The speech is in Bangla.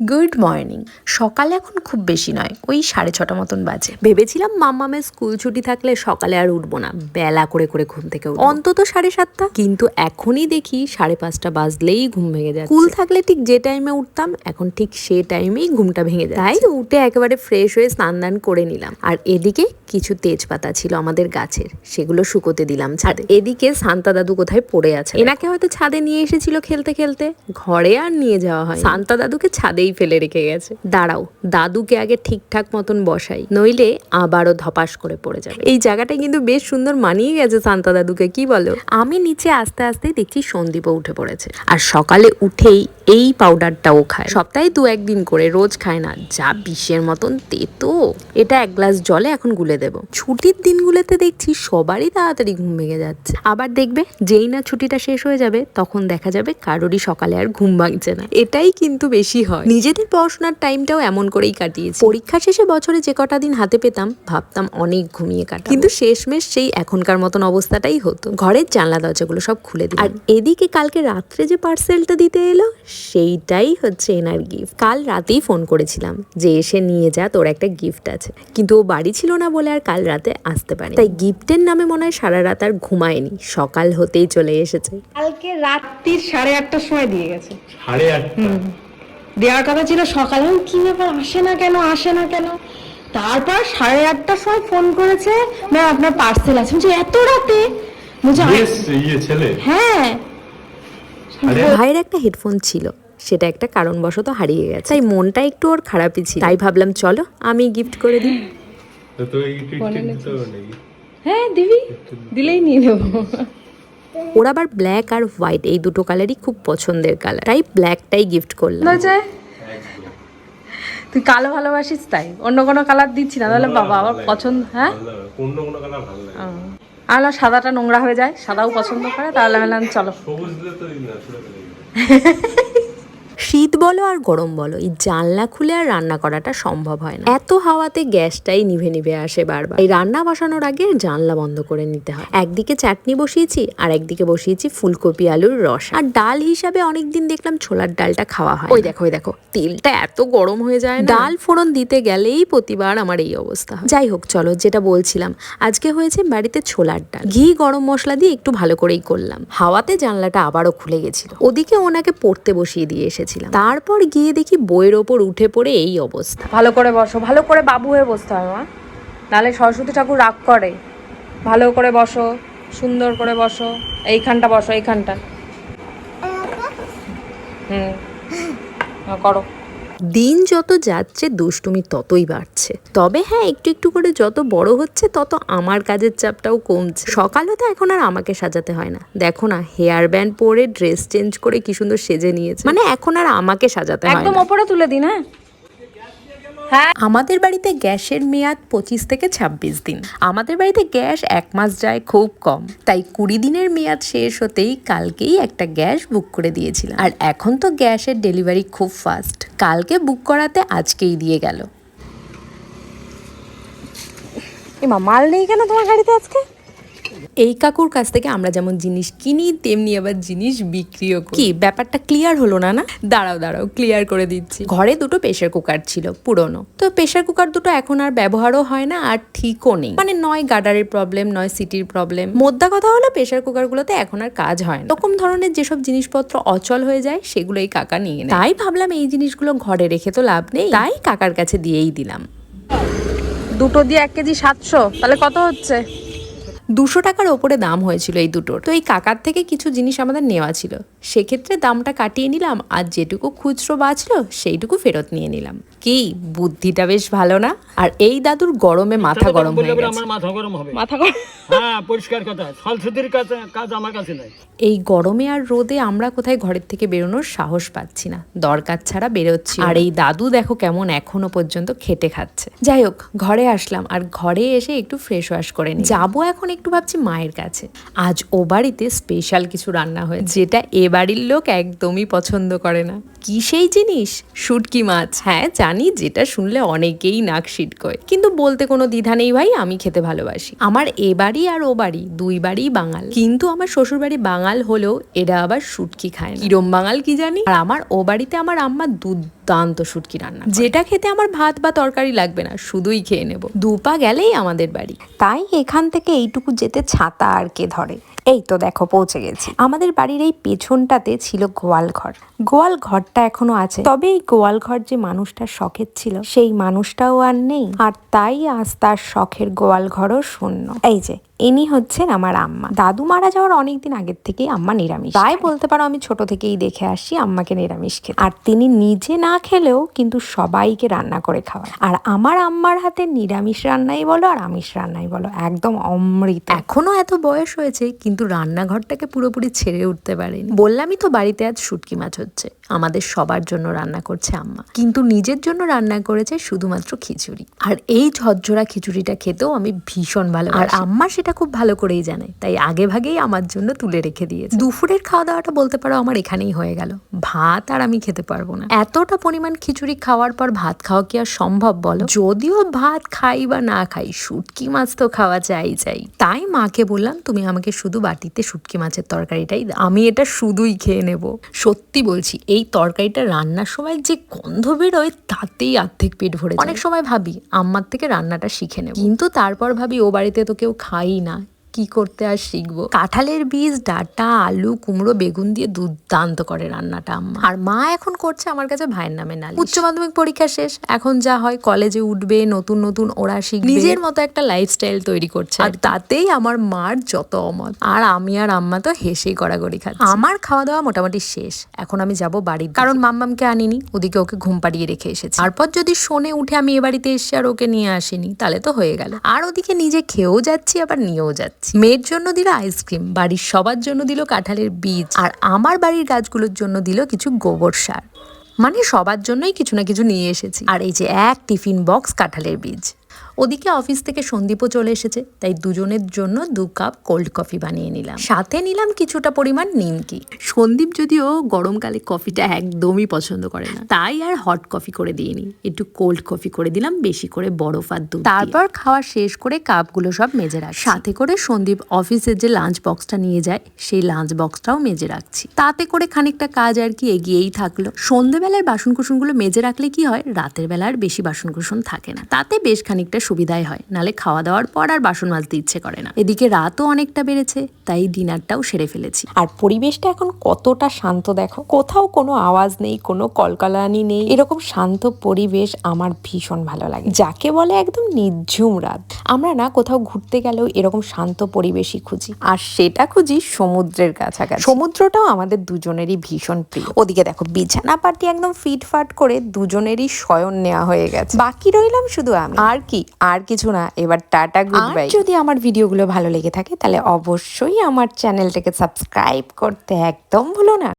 গুড মর্নিং সকালে এখন খুব বেশি নয় ওই সাড়ে ছটা মতন বাজে। ভেবেছিলাম মাম্মামের স্কুল ছুটি থাকলে সকালে আর উঠবো না বেলা করে করে ঘুম থেকে উঠবো। অন্তত সাড়ে সাতটা। কিন্তু এখনই দেখি সাড়ে পাঁচটা বাজলেই ঘুম ভেঙে যায় স্কুল থাকলে ঠিক যে টাইমে উঠতাম এখন ঠিক সে টাইমেই ঘুমটা ভেঙে যায় তাই উঠে একেবারে ফ্রেশ হয়ে স্নান দান করে নিলাম। আর এদিকে কিছু তেজপাতা ছিল আমাদের গাছের সেগুলো শুকোতে দিলাম ছাদে। এদিকে শান্তা দাদু কোথায় পড়ে আছে? এনাকে হয়তো ছাদে নিয়ে এসেছিল খেলতে খেলতে। ঘরে আর নিয়ে যাওয়া হয় শান্তা দাদুকে ছাদেই ফেলে রেখে গেছে। দাঁড়াও দাদুকে আগে ঠিকঠাক মতন বসাই নইলে আবারও ধপাস করে পড়ে যাবে। এই জায়গাটা কিন্তু বেশ সুন্দর মানিয়ে গেছে শান্তা দাদুকে কি বলো? আমি নিচে আস্তে আস্তে দেখছি সন্দীপও উঠে পড়েছে। আর সকালে উঠেই এই পাউডারটাও খায়। সপ্তাহে দু একদিন করে রোজ খায় না। যা বিষের মতন তেতো। এটা এক গ্লাস জলে এখন গুলে দেব। ছুটির দিনগুলোতে দেখছি সবারই তাড়াতাড়ি ঘুম ভেঙে যাচ্ছে। আবার দেখবে যেই না ছুটিটা শেষ হয়ে যাবে তখন দেখা যাবে কারোরই সকালে আর ঘুম ভাঙছে না। এটাই কিন্তু বেশি হয়। নিজেদের পড়াশোনার টাইমটাও এমন করেই কাটিয়েছি। পরীক্ষা শেষে বছরে যে কটা দিন হাতে পেতাম ভাবতাম অনেক ঘুমিয়ে কাটা কিন্তু শেষমেশ সেই এখনকার মতন অবস্থাটাই হতো। ঘরের জানলা দরজাগুলো সব খুলে দিই আর এদিকে কালকে রাত্রে যে পার্সেলটা দিতে এলো সেইটাই হচ্ছে এনার গিফট কাল রাতেই ফোন করেছিলাম যে এসে নিয়ে যা তোর একটা গিফট আছে। কিন্তু ও বাড়ি ছিল না বলে আর কাল রাতে আসতে পারে তাই গিফটের নামে মনে হয় সারা রাত আর ঘুমায়নি। সকাল হতেই চলে এসেছে। কালকে রাত্রির সাড়ে আটটার সময় দিয়ে গেছে। সাড়ে আটটা? দেওয়ার কথা ছিল সকালে। কি ব্যাপার? আসে না কেন? আসে না কেন? তারপর সাড়ে আটটার সময় ফোন করেছে ম্যাম আপনার পার্সেল আছে। বলছি এত রাতে? বলছে "আ- বেশ ইয়ে ছেলে। হ্যাঁ। ভাইয়ের একটা হেডফোন ছিল সেটা একটা কারণবশত হারিয়ে গেছে। তাই মনটা একটু ওর খারাপই ছিল। তাই ভাবলাম চলো আমি গিফট করে দিই। হ্যাঁ দিবি? দিলেই নিয়ে নেব। ওর আবার ব্ল্যাক আর হোয়াইট এই দুটো কালারই খুব পছন্দের কালার তাই ব্ল্যাকটাই গিফট করলাম। তুই কালো ভালোবাসিস তাই? অন্য কোনো কালার দিচ্ছি না তাহলে বাবা আবার পছন্দ হ্যাঁ? অন্য কোনো কালার ভালো লাগে। আর সাদাটা নোংরা হয়ে যায় সাদাও পছন্দ করে তাহলে বললাম চলো। সবুজ দিলে তো শীত বলো আর গরম বলো এই জানলা খুলে আর রান্না করাটা সম্ভব হয় না। এত হাওয়াতে গ্যাসটাই নিভে নিভে আসে বারবার। এই রান্না বসানোর আগে জানলা বন্ধ করে নিতে হয়। একদিকে চাটনি বসিয়েছি আর একদিকে বসিয়েছি ফুলকপি আলুর রস। আর ডাল হিসাবে অনেকদিন দেখলাম ছোলার ডালটা খাওয়া হয় ওই দেখো ওই দেখো তেলটা এত গরম হয়ে যায় ডাল ফোড়ন দিতে গেলেই প্রতিবার আমার এই অবস্থা যাই হোক চলো যেটা বলছিলাম আজকে হয়েছে বাড়িতে ছোলার ডাল। ঘি গরম মশলা দিয়ে একটু ভালো করেই করলাম। হাওয়াতে জানলাটা আবারও খুলে গেছিল। ওদিকে ওনাকে পড়তে বসিয়ে দিয়ে এসেছিলাম তারপর গিয়ে দেখি বইয়ের ওপর উঠে পড়ে এই অবস্থা। ভালো করে বসো ভালো করে বাবু হয়ে বসতে হয় মা। নাহলে সরস্বতী ঠাকুর রাগ করে। ভালো করে বসো সুন্দর করে বসো এইখানটা বসো এইখানটা। হুম হ্যাঁ, করো। দিন যত যাচ্ছে দুষ্টুমি ততই বাড়ছে। তবে হ্যাঁ একটু একটু করে যত বড় হচ্ছে তত আমার কাজের চাপটাও কমছে। সকালে তো এখন আর আমাকে সাজাতে হয় না। দেখো না হেয়ার ব্যান্ড পরে ড্রেস চেঞ্জ করে কি সুন্দর সেজে নিয়েছে। মানে এখন আর আমাকে সাজাতে হয় একদম ওপরে তুলে দিন হ্যাঁ? হ্যাঁ। আমাদের বাড়িতে গ্যাসের মেয়াদ পঁচিশ থেকে ছাব্বিশ দিন। আমাদের বাড়িতে গ্যাস এক মাস যায় খুব কম। তাই কুড়ি দিনের মেয়াদ শেষ হতেই কালকেই একটা গ্যাস বুক করে দিয়েছিলাম। আর এখন তো গ্যাসের ডেলিভারি খুব ফাস্ট। কালকে বুক করাতে আজকেই দিয়ে গেল। এমা মাল নেই কেন তোমার গাড়িতে আজকে? এই কাকুর কাছ থেকে আমরা যেমন জিনিস কিনি তেমনি আবার জিনিস বিক্রিও করি। কি ব্যাপারটা ক্লিয়ার হলো না না? দাঁড়াও দাঁড়াও ক্লিয়ার করে দিচ্ছি। ঘরে দুটো প্রেশার কুকার ছিল পুরনো। তো প্রেশার কুকার দুটো এখন আর ব্যবহারও হয় না আর ঠিকও নেই। মানে নয় গার্ডারের প্রবলেম নয় সিটির প্রবলেম মোদ্দা কথা হলো প্রেশার কুকারগুলোতে এখন আর কাজ হয় না। এরকম ধরনের যেসব জিনিসপত্র অচল হয়ে যায় সেগুলো এই কাকা নিয়ে নেয়। তাই ভাবলাম এই জিনিসগুলো ঘরে রেখে তো লাভ নেই। তাই কাকার কাছে দিয়েই দিলাম। দুটো দিয়ে এক কেজি সাতশো তাহলে কত হচ্ছে? দুশো টাকার ওপরে দাম হয়েছিল এই দুটোর। তো এই কাকার থেকে কিছু জিনিস আমাদের নেওয়া ছিল। সেক্ষেত্রে দামটা কাটিয়ে নিলাম আর যেটুকু খুচরো বাঁচলো সেইটুকু ফেরত নিয়ে নিলাম। কি? বুদ্ধিটা বেশ ভালো না? আর এই দাদুর গরমে মাথা গরম হয়ে গেছে। মাথা গরম হবে। মাথা হ্যাঁ পরিষ্কার কথা। কাজ কাজ আমার কাছে নাই। এই গরমে আর রোদে আমরা কোথায় ঘরের থেকে বেরোনোর সাহস পাচ্ছি না। দরকার ছাড়া বেরোচ্ছি। আর এই দাদু দেখো কেমন এখনও পর্যন্ত খেটে খাচ্ছে। যাই হোক ঘরে আসলাম। আর ঘরে এসে একটু ফ্রেশ ওয়াশ করে নিই যাব এখন একটু ভাবছি মায়ের কাছে। আজ ও বাড়িতে স্পেশাল কিছু রান্না হয়েছে, যেটা এ বাড়ির লোক একদমই পছন্দ করে না। কি সেই জিনিস? শুটকি মাছ। হ্যাঁ জানি, যেটা শুনলে অনেকেই নাক সিটকয়। কিন্তু বলতে কোনো দ্বিধা নেই ভাই, আমি খেতে ভালোবাসি। আমার এ বাড়ি আর ও বাড়ি, দুই বাড়ি বাঙাল। কিন্তু আমার শ্বশুর বাড়ি বাঙাল হলেও এরা আবার শুটকি খায় না। কিরম বাঙাল কি জানি? আর আমার ও বাড়িতে আমার আম্মা দুধ দুর্দান্ত শুটকি রান্না যেটা খেতে আমার ভাত বা তরকারি লাগবে না, শুধুই খেয়ে নেব। দুপা গেলেই আমাদের বাড়ি। তাই এখান থেকে এইটুকু যেতে ছাতা আর কে ধরে? এই তো দেখো পৌঁছে গেছি। আমাদের বাড়ির এই পেছনটাতে ছিল গোয়াল ঘর। গোয়াল ঘরটা এখনও আছে। তবে এই গোয়াল ঘর যে মানুষটার শখের ছিল সেই মানুষটাও আর নেই। আর তাই আজ তার শখের গোয়াল ঘরও শূন্য। এই যে ইনি হচ্ছেন আমার আম্মা। দাদু মারা যাওয়ার অনেকদিন আগের থেকেই আম্মা নিরামিষ তাই বলতে পারো আমি ছোট থেকেই দেখে আসি আম্মাকে নিরামিষ খেতে। আর তিনি নিজে না খেলেও কিন্তু সবাইকে রান্না করে খাওয়ান আর আমার আম্মার হাতে নিরামিষ রান্নাই বলো আর আমিষ রান্নাই বলো একদম অমৃত। এখনও এত বয়স হয়েছে কিন্তু রান্নাঘরটাকে পুরোপুরি ছেড়ে উঠতে পারেনি। বললামই তো বাড়িতে আজ শুটকি মাছ হচ্ছে। আমাদের সবার জন্য রান্না করছে আম্মা। কিন্তু নিজের জন্য রান্না করেছে শুধুমাত্র খিচুড়ি। আর এই ঝরঝরা খিচুড়িটা খেতেও আমি ভীষণ ভালো আর আম্মা সেটা খুব ভালো করেই জানে। তাই আগে ভাগেই আমার জন্য তুলে রেখে দিয়েছে। দুপুরের খাওয়া দাওয়াটা বলতে পারো আমার এখানেই হয়ে গেল। ভাত আর আমি খেতে পারব না। এতটা পরিমাণ খিচুড়ি খাওয়ার পর ভাত খাওয়া কি আর সম্ভব বলো? যদিও ভাত খাই বা না খাই, শুটকি মাছ তো খাওয়া চাই চাই। তাই মাকে বললাম, তুমি আমাকে শুধু বাটিতে শুটকি মাছের তরকারিটাই, আমি এটা শুধুই খেয়ে নেব। সত্যি বলছি, এই তরকারিটা রান্নার সময় যে গন্ধ বেরোয়, তাতেই অর্ধেক পেট ভরে অনেক সময় ভাবি, আম্মার থেকে রান্নাটা শিখে নেব। কিন্তু তারপর ভাবি, ও বাড়িতে তো কেউ খাই না। কি করতে আর শিখব? কাঁঠালের বীজ, ডাটা, আলু, কুমড়ো, বেগুন দিয়ে দুর্দান্ত করে রান্নাটা, আম্মা। আর মা এখন করছে আমার কাছে ভাইয়ের নামে না উচ্চ মাধ্যমিক পরীক্ষা শেষ, এখন যা হয় কলেজে উঠবে, নতুন নতুন ওরা শিখবে। নিজের মতো একটা লাইফস্টাইল তৈরি করছে। আর তাতেই আমার মার যত অমত। আর আমি আর আম্মা তো হেসেই গড়াগড়ি খাচ্ছি। আমার খাওয়া দাওয়া মোটামুটি শেষ, এখন আমি যাব বাড়ির কারণ মাম্মামকে আনিনি, ওদিকে ওকে ঘুম পাড়িয়ে রেখে এসেছি। তারপর যদি শোনে উঠে আমি এ বাড়িতে এসে আর ওকে নিয়ে আসিনি, তাহলে তো হয়ে গেল। আর ওদিকে নিজে খেয়েও যাচ্ছি, আবার নিয়েও যাচ্ছি। মেয়ের জন্য দিল আইসক্রিম বাড়ির সবার জন্য দিল কাঁঠালের বীজ, আর আমার বাড়ির গাছগুলোর জন্য দিল কিছু গোবর সার। মানে সবার জন্যই কিছু না কিছু নিয়ে এসেছি। আর এই যে এক টিফিন বক্স কাঁঠালের বীজ। ওদিকে অফিস থেকে সন্দীপও চলে এসেছে তাই দুজনের জন্য দু কাপ কোল্ড কফি বানিয়ে নিলাম। সাথে নিলাম কিছুটা পরিমাণ নিমকি। সন্দীপ যদিও গরমকালে কফিটা একদমই পছন্দ করে না। তাই আর হট কফি করে দিইনি। একটু কোল্ড কফি করে দিলাম বেশি করে বরফ আর দুধ তারপর খাওয়া শেষ করে কাপগুলো সব মেজে রাখ সাথে করে সন্দীপ অফিসের যে লাঞ্চ বক্সটা নিয়ে যায় সেই লাঞ্চ বক্সটাও মেজে রাখছি। তাতে করে খানিকটা কাজ আর কি এগিয়েই থাকল। সন্ধেবেলার বাসন কুসনগুলো মেজে রাখলে কি হয়? রাতের বেলা আর বেশি বাসন কুসন থাকে না। তাতে বেশ খানিকটা সুবিধাই হয়, নালে খাওয়া দাওয়ার পর আর বাসন মাজতে ইচ্ছে করে না। এদিকে রাতও অনেকটা বেড়েছে, তাই ডিনারটাও সেরে ফেলেছি। আর পরিবেশটা এখন কতটা শান্ত দেখো। কোথাও কোনো আওয়াজ নেই, কোনো কলকালানি নেই, এরকম শান্ত পরিবেশ আমার ভীষণ ভালো লাগে। যাকে বলে একদম নির্ঝুম রাত। আমরা না কোথাও ঘুরতে গেলেও এরকম শান্ত পরিবেশই খুঁজি। আর সেটা খুঁজি সমুদ্রের কাছাকাছি। সমুদ্রটাও আমাদের দুজনেরই ভীষণ প্রিয়। ওদিকে দেখো, বিছানা পাটি একদম ফিটফাট করে দুজনেরই শয়ন নেওয়া হয়ে গেছে। বাকি রইলাম শুধু আমি। আর কি আর কিছু না এবার টাটা গুড বাই যদি আমার ভিডিওগুলো ভালো লেগে থাকে তাহলে অবশ্যই আমার চ্যানেলটাকে সাবস্ক্রাইব করতে একদম ভুলো না।